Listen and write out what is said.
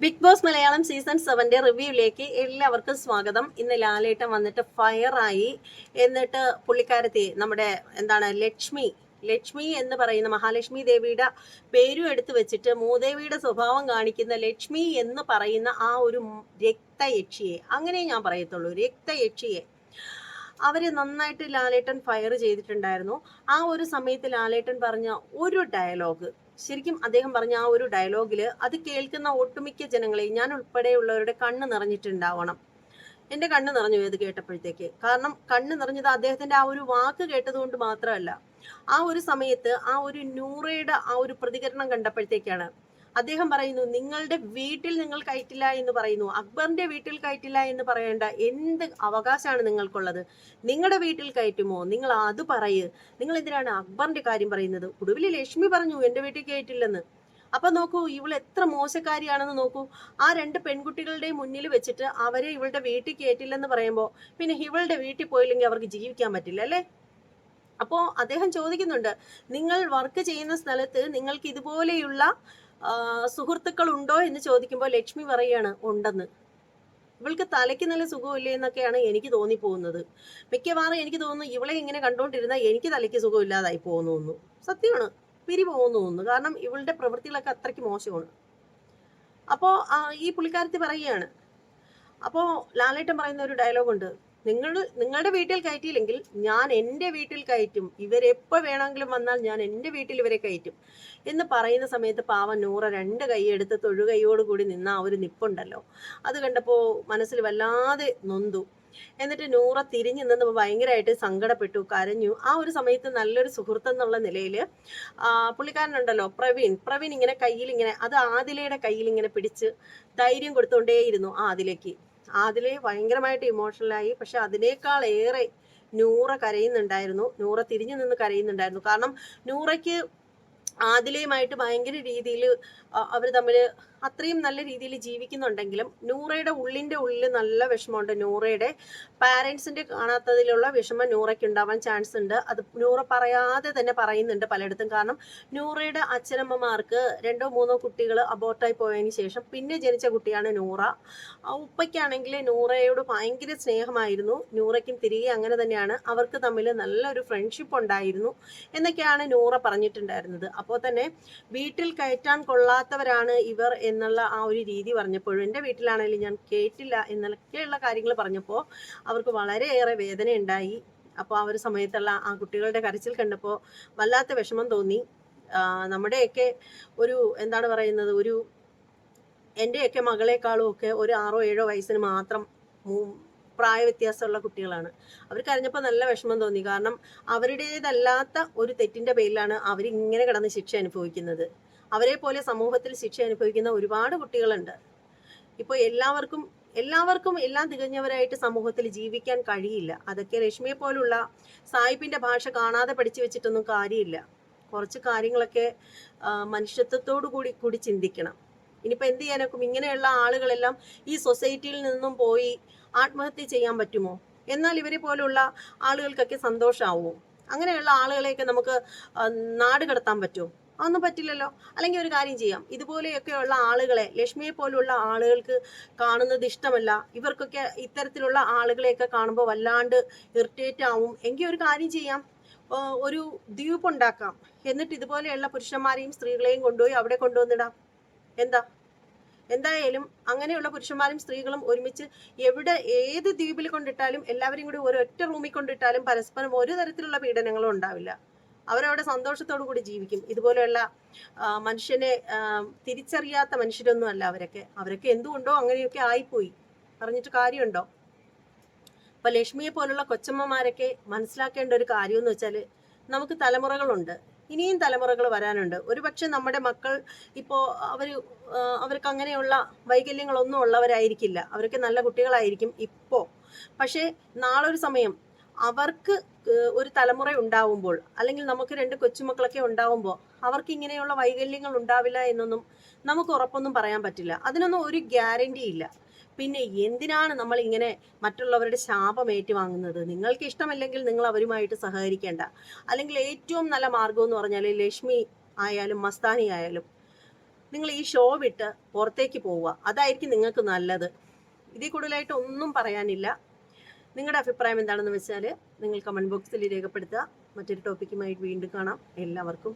Big Boss Malayalam season സെവന്റെ റിവ്യൂവിലേക്ക് എല്ലാവർക്കും സ്വാഗതം. ഇന്ന് ലാലേട്ടൻ വന്നിട്ട് ഫയറായി. എന്നിട്ട് പുള്ളിക്കാരത്തി നമ്മുടെ എന്താണ് ലക്ഷ്മി ലക്ഷ്മി എന്ന് പറയുന്ന മഹാലക്ഷ്മി ദേവിയുടെ പേരും എടുത്തു വെച്ചിട്ട് മൂദേവിയുടെ സ്വഭാവം കാണിക്കുന്ന ലക്ഷ്മി എന്ന് പറയുന്ന ആ ഒരു രക്തയക്ഷിയെ അങ്ങനെ ഞാൻ പറയത്തുള്ളൂ രക്തയക്ഷിയെ. അവരെ നന്നായിട്ട് ലാലേട്ടൻ ഫയർ ചെയ്തിട്ടുണ്ടായിരുന്നു. ആ ഒരു സമയത്ത് ലാലേട്ടൻ പറഞ്ഞ ഒരു ഡയലോഗ് ശരിക്കും അദ്ദേഹം പറഞ്ഞ ആ ഒരു ഡയലോഗിൽ അത് കേൾക്കുന്ന ഒട്ടുമിക്ക ജനങ്ങളെയും ഞാൻ ഉൾപ്പെടെയുള്ളവരുടെ കണ്ണ് നിറഞ്ഞിട്ടുണ്ടാവണം. എന്റെ കണ്ണ് നിറഞ്ഞു ഇത് കേട്ടപ്പോഴത്തേക്ക്. കാരണം കണ്ണ് നിറഞ്ഞത് അദ്ദേഹത്തിന്റെ ആ ഒരു വാക്ക് കേട്ടതുകൊണ്ട് മാത്രമല്ല ആ ഒരു സമയത്ത് ആ ഒരു നൂറയുടെ ആ ഒരു പ്രതികരണം കണ്ടപ്പോഴത്തേക്കാണ് അദ്ദേഹം പറയുന്നു നിങ്ങളുടെ വീട്ടിൽ നിങ്ങൾ കയറ്റില്ല എന്ന് പറയുന്നു. അക്ബറിന്റെ വീട്ടിൽ കയറ്റില്ല എന്ന് പറയേണ്ട എന്ത് അവകാശമാണ് നിങ്ങൾക്കുള്ളത്? നിങ്ങളുടെ വീട്ടിൽ കയറ്റുമോ? നിങ്ങൾ അത് പറയ്. നിങ്ങൾ എന്തിനാണ് അക്ബറിന്റെ കാര്യം പറയുന്നത്? ഒടുവിൽ ലക്ഷ്മി പറഞ്ഞു എന്റെ വീട്ടിൽ കയറ്റില്ലെന്ന്. അപ്പൊ നോക്കൂ ഇവൾ എത്ര മോശക്കാരിയാണെന്ന് നോക്കൂ. ആ രണ്ട് പെൺകുട്ടികളുടെ മുന്നിൽ വെച്ചിട്ട് അവരെ ഇവളുടെ വീട്ടിൽ കയറ്റില്ലെന്ന് പറയുമ്പോൾ പിന്നെ ഇവളുടെ വീട്ടിൽ പോയില്ലെങ്കിൽ അവർക്ക് ജീവിക്കാൻ പറ്റില്ല അല്ലേ? അപ്പോ അദ്ദേഹം ചോദിക്കുന്നുണ്ട് നിങ്ങൾ വർക്ക് ചെയ്യുന്ന സ്ഥലത്ത് നിങ്ങൾക്ക് ഇതുപോലെയുള്ള സുഹൃത്തുക്കൾ ഉണ്ടോ എന്ന് ചോദിക്കുമ്പോൾ ലക്ഷ്മി പറയാണ് ഉണ്ടെന്ന്. ഇവൾക്ക് തലയ്ക്ക് നല്ല സുഖമില്ലേ എന്നൊക്കെയാണ് എനിക്ക് തോന്നിപ്പോകുന്നത്. മിക്കവാറും എനിക്ക് തോന്നുന്നു ഇവളെ ഇങ്ങനെ കണ്ടുകൊണ്ടിരുന്ന എനിക്ക് തലയ്ക്ക് സുഖമില്ലാതായി പോകുന്നു തോന്നുന്നു സത്യമാണ് പിരി പോകുന്നു തോന്നുന്നു കാരണം ഇവളുടെ പ്രവൃത്തികളൊക്കെ അത്രയ്ക്ക് മോശമാണ്. അപ്പോൾ ഈ പുള്ളിക്കാരത്തി പറയുകയാണ് അപ്പോൾ ലാലേട്ടൻ പറയുന്ന ഒരു ഡയലോഗ് ഉണ്ട് നിങ്ങൾ നിങ്ങളുടെ വീട്ടിൽ കയറ്റിയില്ലെങ്കിൽ ഞാൻ എന്റെ വീട്ടിൽ കയറ്റും. ഇവരെപ്പോൾ വേണമെങ്കിലും വന്നാൽ ഞാൻ എന്റെ വീട്ടിൽ ഇവരെ കയറ്റും. എന്ന് പറയുന്ന സമയത്ത് പാവൻ നൂറ രണ്ട് തൊഴുകൈയോട് കൂടി നിന്ന ആ ഒരു നിപ്പുണ്ടല്ലോ. അത് കണ്ടപ്പോൾ മനസ്സിൽ വല്ലാതെ നൊന്തു. എന്നിട്ട് നൂറ തിരിഞ്ഞു നിന്ന് ഭയങ്കരമായിട്ട് സങ്കടപ്പെട്ടു കരഞ്ഞു. ആ ഒരു സമയത്ത് നല്ലൊരു സുഹൃത്തെന്നുള്ള നിലയിൽ പുള്ളിക്കാരനുണ്ടല്ലോ പ്രവീൺ. പ്രവീൺ ഇങ്ങനെ കയ്യിൽ ഇങ്ങനെ അത് ആദിലയുടെ കയ്യിൽ ഇങ്ങനെ പിടിച്ച് ധൈര്യം കൊടുത്തുകൊണ്ടേയിരുന്നു ആദിലേക്ക്. ആദിലെ ഭയങ്കരമായിട്ട് ഇമോഷണലായി പക്ഷെ അതിനേക്കാൾ ഏറെ നൂറ കരയുന്നുണ്ടായിരുന്നു. നൂറ തിരിഞ്ഞു നിന്ന് കരയുന്നുണ്ടായിരുന്നു. കാരണം നൂറയ്ക്ക് ആദിലയുമായിട്ട് ഭയങ്കര രീതിയിൽ അവർ തമ്മിൽ അത്രയും നല്ല രീതിയിൽ ജീവിക്കുന്നുണ്ടെങ്കിലും നൂറയുടെ ഉള്ളിന്റെ ഉള്ളിൽ നല്ല വിഷമമുണ്ട്. നൂറയുടെ പാരൻസിന്റെ കാണാത്തതിലുള്ള വിഷമം നൂറയ്ക്ക് ഉണ്ടാവാൻ ചാൻസ് ഉണ്ട്. അത് നൂറ പറയാതെ തന്നെ പറയുന്നുണ്ട് പലയിടത്തും. കാരണം നൂറയുടെ അച്ഛനമ്മമാർക്ക് രണ്ടോ മൂന്നോ കുട്ടികൾ അബോർട്ടായി പോയതിന് ശേഷം പിന്നെ ജനിച്ച കുട്ടിയാണ് നൂറ. ആ ഉപ്പയ്ക്കാണെങ്കിൽ നൂറയോട് ഭയങ്കര സ്നേഹമായിരുന്നു. നൂറയ്ക്കും തിരികെ അങ്ങനെ തന്നെയാണ്. അവർക്ക് തമ്മിൽ നല്ലൊരു ഫ്രണ്ട്ഷിപ്പ് ഉണ്ടായിരുന്നു എന്നൊക്കെയാണ് നൂറ പറഞ്ഞിട്ടുണ്ടായിരുന്നത്. അപ്പോൾ തന്നെ വീട്ടിൽ കയറ്റാൻ കൊള്ളാത്തവരാണ് ഇവർ എന്നുള്ള ആ ഒരു രീതി പറഞ്ഞപ്പോഴും എന്റെ വീട്ടിലാണെങ്കിലും ഞാൻ കേട്ടില്ല എന്നൊക്കെയുള്ള കാര്യങ്ങൾ പറഞ്ഞപ്പോൾ അവർക്ക് വളരെയേറെ വേദന ഉണ്ടായി അപ്പോൾ ആ ഒരു സമയത്തുള്ള ആ കുട്ടികളുടെ കരച്ചിൽ കണ്ടപ്പോൾ വല്ലാത്ത വിഷമം തോന്നി. നമ്മുടെയൊക്കെ ഒരു എന്താണ് പറയുന്നത് ഒരു എന്റെയൊക്കെ മകളെക്കാളും ഒക്കെ ഒരു ആറോ ഏഴോ വയസ്സിന് മാത്രം പ്രായവ്യത്യാസമുള്ള പ്രായ വ്യത്യാസമുള്ള കുട്ടികളാണ്. അവർ കരഞ്ഞപ്പോൾ നല്ല വിഷമം തോന്നി. കാരണം അവരുടേതല്ലാത്ത ഒരു തെറ്റിന്റെ പേരിലാണ് അവരിങ്ങനെ കിടന്ന് ശിക്ഷ അനുഭവിക്കുന്നത്. അവരെ പോലെ സമൂഹത്തിൽ ശിക്ഷ അനുഭവിക്കുന്ന ഒരുപാട് കുട്ടികളുണ്ട്. ഇപ്പോൾ എല്ലാവർക്കും എല്ലാവർക്കും എല്ലാം തികഞ്ഞവരായിട്ട് സമൂഹത്തിൽ ജീവിക്കാൻ കഴിയില്ല. അതൊക്കെ രശ്മിയെ പോലുള്ള സായിപ്പിന്റെ ഭാഷ കാണാതെ പഠിച്ചു വെച്ചിട്ടൊന്നും കാര്യമില്ല. കുറച്ച് കാര്യങ്ങളൊക്കെ മനുഷ്യത്വത്തോടു കൂടി കൂടി ചിന്തിക്കണം. ഇനിയിപ്പോൾ എന്ത് ചെയ്യാനൊക്കും? ഇങ്ങനെയുള്ള ആളുകളെല്ലാം ഈ സൊസൈറ്റിയിൽ നിന്നും പോയി ആത്മഹത്യ ചെയ്യാൻ പറ്റുമോ? എന്നാൽ ഇവരെ പോലുള്ള ആളുകൾക്കൊക്കെ സന്തോഷമാവുമോ അങ്ങനെയുള്ള ആളുകളെയൊക്കെ നമുക്ക് നാട് കടത്താൻ പറ്റുമോ? അതൊന്നും പറ്റില്ലല്ലോ. അല്ലെങ്കിൽ ഒരു കാര്യം ചെയ്യാം. ഇതുപോലെയൊക്കെയുള്ള ആളുകളെ ലക്ഷ്മിയെ പോലുള്ള ആളുകൾക്ക് കാണുന്നത് ഇഷ്ടമല്ല. ഇവർക്കൊക്കെ ഇത്തരത്തിലുള്ള ആളുകളെയൊക്കെ കാണുമ്പോൾ വല്ലാണ്ട് ഇറിറ്റേറ്റ് ആവും. എങ്കിൽ ഒരു കാര്യം ചെയ്യാം. ഒരു ദ്വീപ് ഉണ്ടാക്കാം. എന്നിട്ട് ഇതുപോലെയുള്ള പുരുഷന്മാരെയും സ്ത്രീകളെയും കൊണ്ടുപോയി അവിടെ കൊണ്ടുവന്നിടാം. എന്താ? എന്തായാലും അങ്ങനെയുള്ള പുരുഷന്മാരും സ്ത്രീകളും ഒരുമിച്ച് എവിടെ ഏത് ദ്വീപിൽ കൊണ്ടിട്ടാലും എല്ലാവരെയും കൂടി ഒരൊറ്റ റൂമിൽ കൊണ്ടിട്ടാലും പരസ്പരം ഒരു തരത്തിലുള്ള പീഡനങ്ങളും ഉണ്ടാവില്ല. അവരവിടെ സന്തോഷത്തോടു കൂടി ജീവിക്കും. ഇതുപോലെയുള്ള മനുഷ്യനെ തിരിച്ചറിയാത്ത മനുഷ്യരൊന്നും അല്ല അവരൊക്കെ. അവരൊക്കെ എന്തുകൊണ്ടോ അങ്ങനെയൊക്കെ ആയിപ്പോയി. പറഞ്ഞിട്ട് കാര്യമുണ്ടോ? അപ്പൊ ലക്ഷ്മിയെ പോലുള്ള കൊച്ചമ്മമാരൊക്കെ മനസ്സിലാക്കേണ്ട ഒരു കാര്യം എന്ന് വെച്ചാൽ നമുക്ക് തലമുറകളുണ്ട്. ഇനിയും തലമുറകൾ വരാനുണ്ട്. ഒരുപക്ഷെ നമ്മുടെ മക്കൾ ഇപ്പോൾ അവർ അവർക്ക് അങ്ങനെയുള്ള വൈകല്യങ്ങളൊന്നും ഉള്ളവരായിരിക്കില്ല. അവരൊക്കെ നല്ല കുട്ടികളായിരിക്കും ഇപ്പോൾ പക്ഷേ നാളൊരു സമയം അവർക്ക് ഒരു തലമുറ ഉണ്ടാവുമ്പോൾ അല്ലെങ്കിൽ നമുക്ക് രണ്ട് കൊച്ചുമക്കളൊക്കെ ഉണ്ടാവുമ്പോൾ അവർക്ക് ഇങ്ങനെയുള്ള വൈകല്യങ്ങൾ ഉണ്ടാവില്ല എന്നൊന്നും നമുക്ക് ഉറപ്പൊന്നും പറയാൻ പറ്റില്ല. അതിനൊന്നും ഒരു ഗ്യാരണ്ടി ഇല്ല. പിന്നെ എന്തിനാണ് നമ്മൾ ഇങ്ങനെ മറ്റുള്ളവരുടെ ശാപം ഏറ്റുവാങ്ങുന്നത്? നിങ്ങൾക്ക് ഇഷ്ടമല്ലെങ്കിൽ നിങ്ങൾ അവരുമായിട്ട് സഹകരിക്കേണ്ട. അല്ലെങ്കിൽ ഏറ്റവും നല്ല മാർഗം എന്ന് പറഞ്ഞാൽ ലക്ഷ്മി ആയാലും മസ്താനി ആയാലും നിങ്ങൾ ഈ ഷോ വിട്ട് പുറത്തേക്ക് പോവുക. അതായിരിക്കും നിങ്ങൾക്ക് നല്ലത്. ഇതിൽ കൂടുതലായിട്ട് ഒന്നും പറയാനില്ല. നിങ്ങളുടെ അഭിപ്രായം എന്താണെന്ന് വെച്ചാൽ നിങ്ങൾ കമന്റ് ബോക്സിൽ രേഖപ്പെടുത്തുക. മറ്റൊരു ടോപ്പിക്കുമായി വീണ്ടും കാണാം. എല്ലാവർക്കും